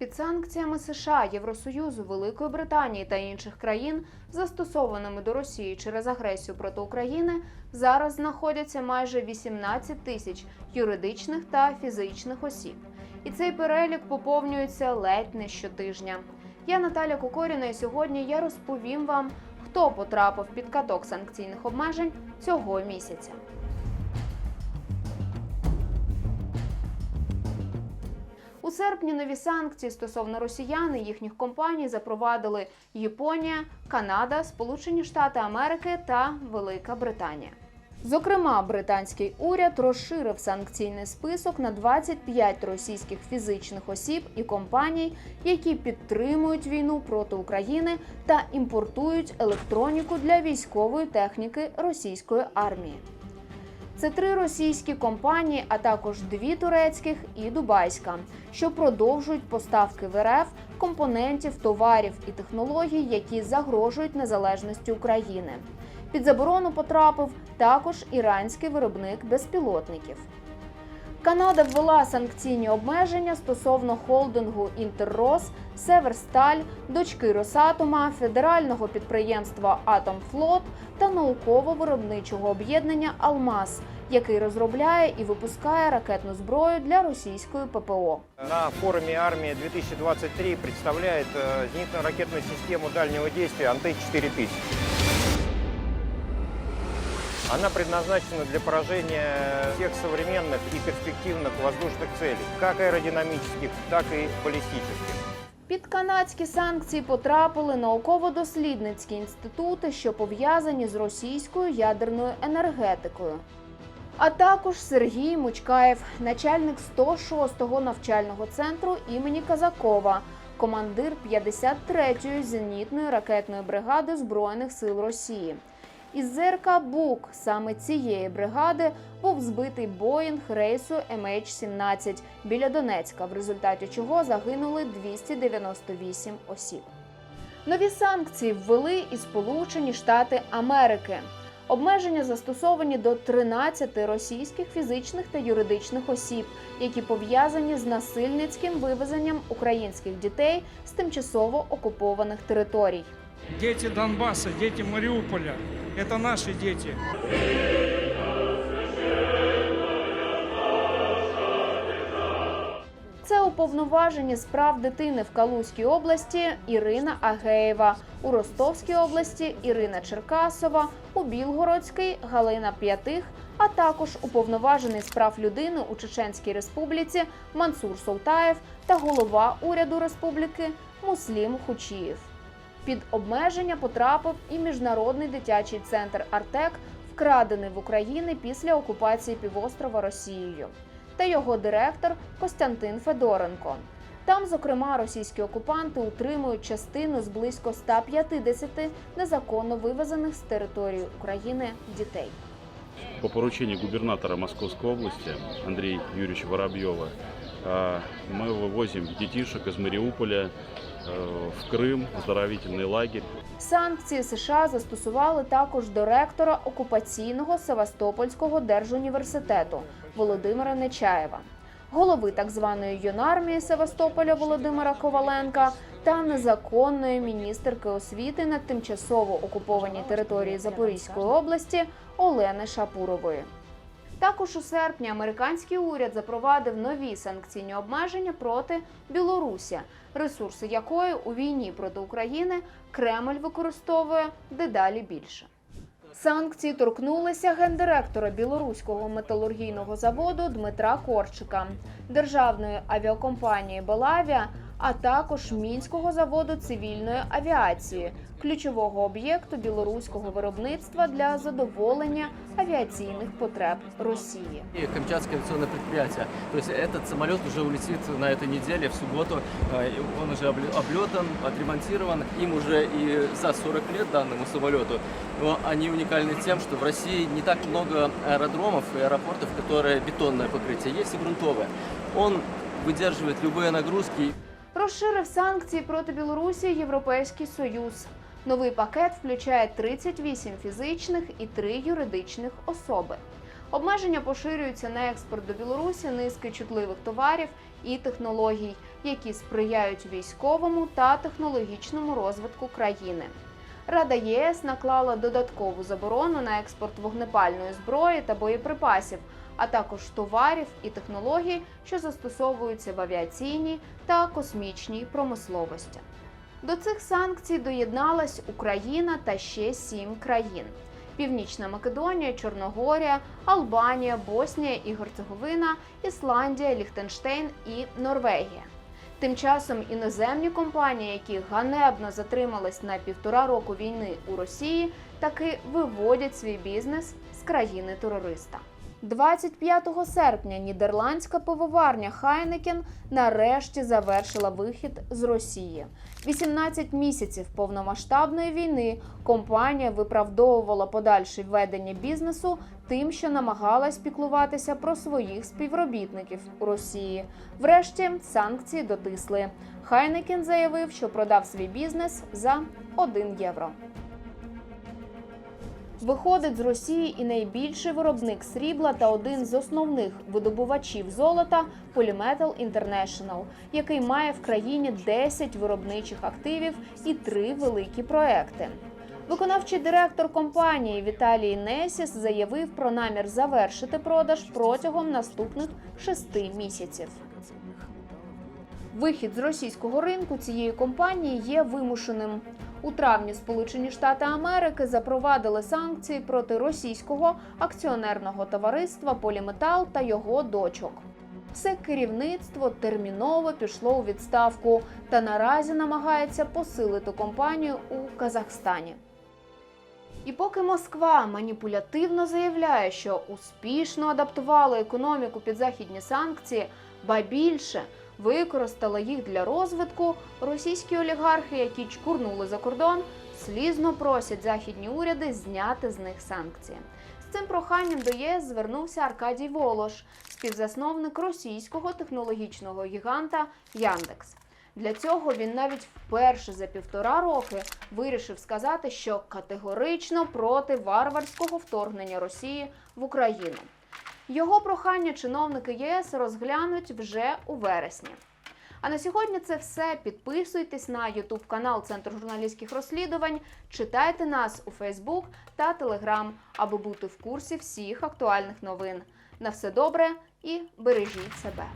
Під санкціями США, Євросоюзу, Великої Британії та інших країн, застосованими до Росії через агресію проти України, зараз знаходяться майже 18 тисяч юридичних та фізичних осіб. І цей перелік поповнюється ледь не щотижня. Я Наталя Кокоріна, і сьогодні я розповім вам, хто потрапив під каток санкційних обмежень цього місяця. У серпні нові санкції стосовно росіян і їхніх компаній запровадили Японія, Канада, Сполучені Штати Америки та Велика Британія. Зокрема, британський уряд розширив санкційний список на 25 російських фізичних осіб і компаній, які підтримують війну проти України та імпортують електроніку для військової техніки російської армії. Це три російські компанії, а також дві турецьких і дубайська, що продовжують поставки в РФ компонентів, товарів і технологій, які загрожують незалежності України. Під заборону потрапив також іранський виробник безпілотників. Канада ввела санкційні обмеження стосовно холдингу Інтеррос, Северсталь, дочки Росатома, федерального підприємства Атомфлот та науково-виробничого об'єднання Алмаз, який розробляє і випускає ракетну зброю для російської ППО. На форуме «Армия-2023» представляет э, зенитно-ракетную систему дальнего действия «Антей-4000». Она предназначена для поражения всех современных и перспективных воздушных целей, как аэродинамических, так и баллистических. Під канадські санкції потрапили науково-дослідницькі інститути, що пов'язані з російською ядерною енергетикою. А також Сергій Мучкаєв, начальник 106-го навчального центру імені Казакова, командир 53-ї зенітної ракетної бригади Збройних сил Росії. Із ЗРК Бук саме цієї бригади був збитий Боїнг рейсу MH17 біля Донецька, в результаті чого загинули 298 осіб. Нові санкції ввели і Сполучені Штати Америки. Обмеження застосовані до 13 російських фізичних та юридичних осіб, які пов'язані з насильницьким вивезенням українських дітей з тимчасово окупованих територій. Дети Донбасса, дети Мариуполя – это наши дети. Це уповноважені з прав дитини в Калузькій області Ірина Агеєва, у Ростовській області Ірина Черкасова, у Білгородській Галина П'ятих, а також уповноважений з прав людини у Чеченській Республіці Мансур Солтаєв та голова уряду республіки Муслім Хучієв. Під обмеження потрапив і міжнародний дитячий центр Артек, вкрадений в Україні після окупації півострова Росією, та його директор Костянтин Федоренко. Там, зокрема, російські окупанти утримують частину з близько 150 незаконно вивезених з території України дітей. По поручению губернатора Московской области Андрея Юрьевича Воробьева э, мы вывозим детишек из Мариуполя э, в Крым, в оздоровительный лагерь. Санкції США застосували також до ректора окупаційного Севастопольського держуніверситету Володимира Нечаєва, голови так званої юнармії Севастополя Володимира Коваленка та незаконної міністерки освіти на тимчасово окупованій території Запорізької області Олени Шапурової. Також у серпні американський уряд запровадив нові санкційні обмеження проти Білорусі, ресурси якої у війні проти України Кремль використовує дедалі більше. Санкції торкнулися гендиректора білоруського металургійного заводу Дмитра Корчика, державної авіакомпанії Белавія, а також мінського заводу цивільної авіації, ключового об'єкту білоруського виробництва для задоволення авіаційних потреб Росії. И Камчатское авиационное предприятие. То есть этот самолет уже улетит на этой неделе, в субботу. Э, и Он уже обле- облетан, отремонтирован. Им уже и за 40 лет данному самолету. Но они уникальны тем, что в России не так много аэродромов и аэропортов, которые бетонное покрытие. Есть и грунтовое. Он выдерживает любые нагрузки. Розширив санкції проти Білорусі Європейський Союз. Новий пакет включає 38 фізичних і 3 юридичних особи. Обмеження поширюються на експорт до Білорусі низки чутливих товарів і технологій, які сприяють військовому та технологічному розвитку країни. Рада ЄС наклала додаткову заборону на експорт вогнепальної зброї та боєприпасів, а також товарів і технологій, що застосовуються в авіаційній та космічній промисловості. До цих санкцій доєдналась Україна та ще сім країн: Північна Македонія, Чорногорія, Албанія, Боснія і Герцеговина, Ісландія, Ліхтенштейн і Норвегія. Тим часом іноземні компанії, які ганебно затримались на півтора року війни у Росії, таки виводять свій бізнес з країни терориста. 25 серпня нідерландська пивоварня Хайнекен нарешті завершила вихід з Росії. 18 місяців повномасштабної війни компанія виправдовувала подальше ведення бізнесу тим, що намагалась піклуватися про своїх співробітників у Росії. Врешті санкції дотисли. Хайнекен заявив, що продав свій бізнес за 1 євро. Виходить з Росії і найбільший виробник срібла та один з основних видобувачів золота Polymetal International, який має в країні 10 виробничих активів і три великі проекти. Виконавчий директор компанії Віталій Несіс заявив про намір завершити продаж протягом наступних шести місяців. Вихід з російського ринку цієї компанії є вимушеним. У травні Сполучені Штати Америки запровадили санкції проти російського акціонерного товариства Поліметал та його дочок. Все керівництво терміново пішло у відставку та наразі намагається посилити компанію у Казахстані. І поки Москва маніпулятивно заявляє, що успішно адаптувала економіку під західні санкції, ба більше використала їх для розвитку, російські олігархи, які чкурнули за кордон, слізно просять західні уряди зняти з них санкції. З цим проханням до ЄС звернувся Аркадій Волош, співзасновник російського технологічного гіганта Яндекс. Для цього він навіть вперше за півтора роки вирішив сказати, що категорично проти варварського вторгнення Росії в Україну. Його прохання чиновники ЄС розглянуть вже у вересні. А на сьогодні це все. Підписуйтесь на YouTube канал Центр журналістських розслідувань, читайте нас у Фейсбук та Телеграм, аби бути в курсі всіх актуальних новин. На все добре і бережіть себе.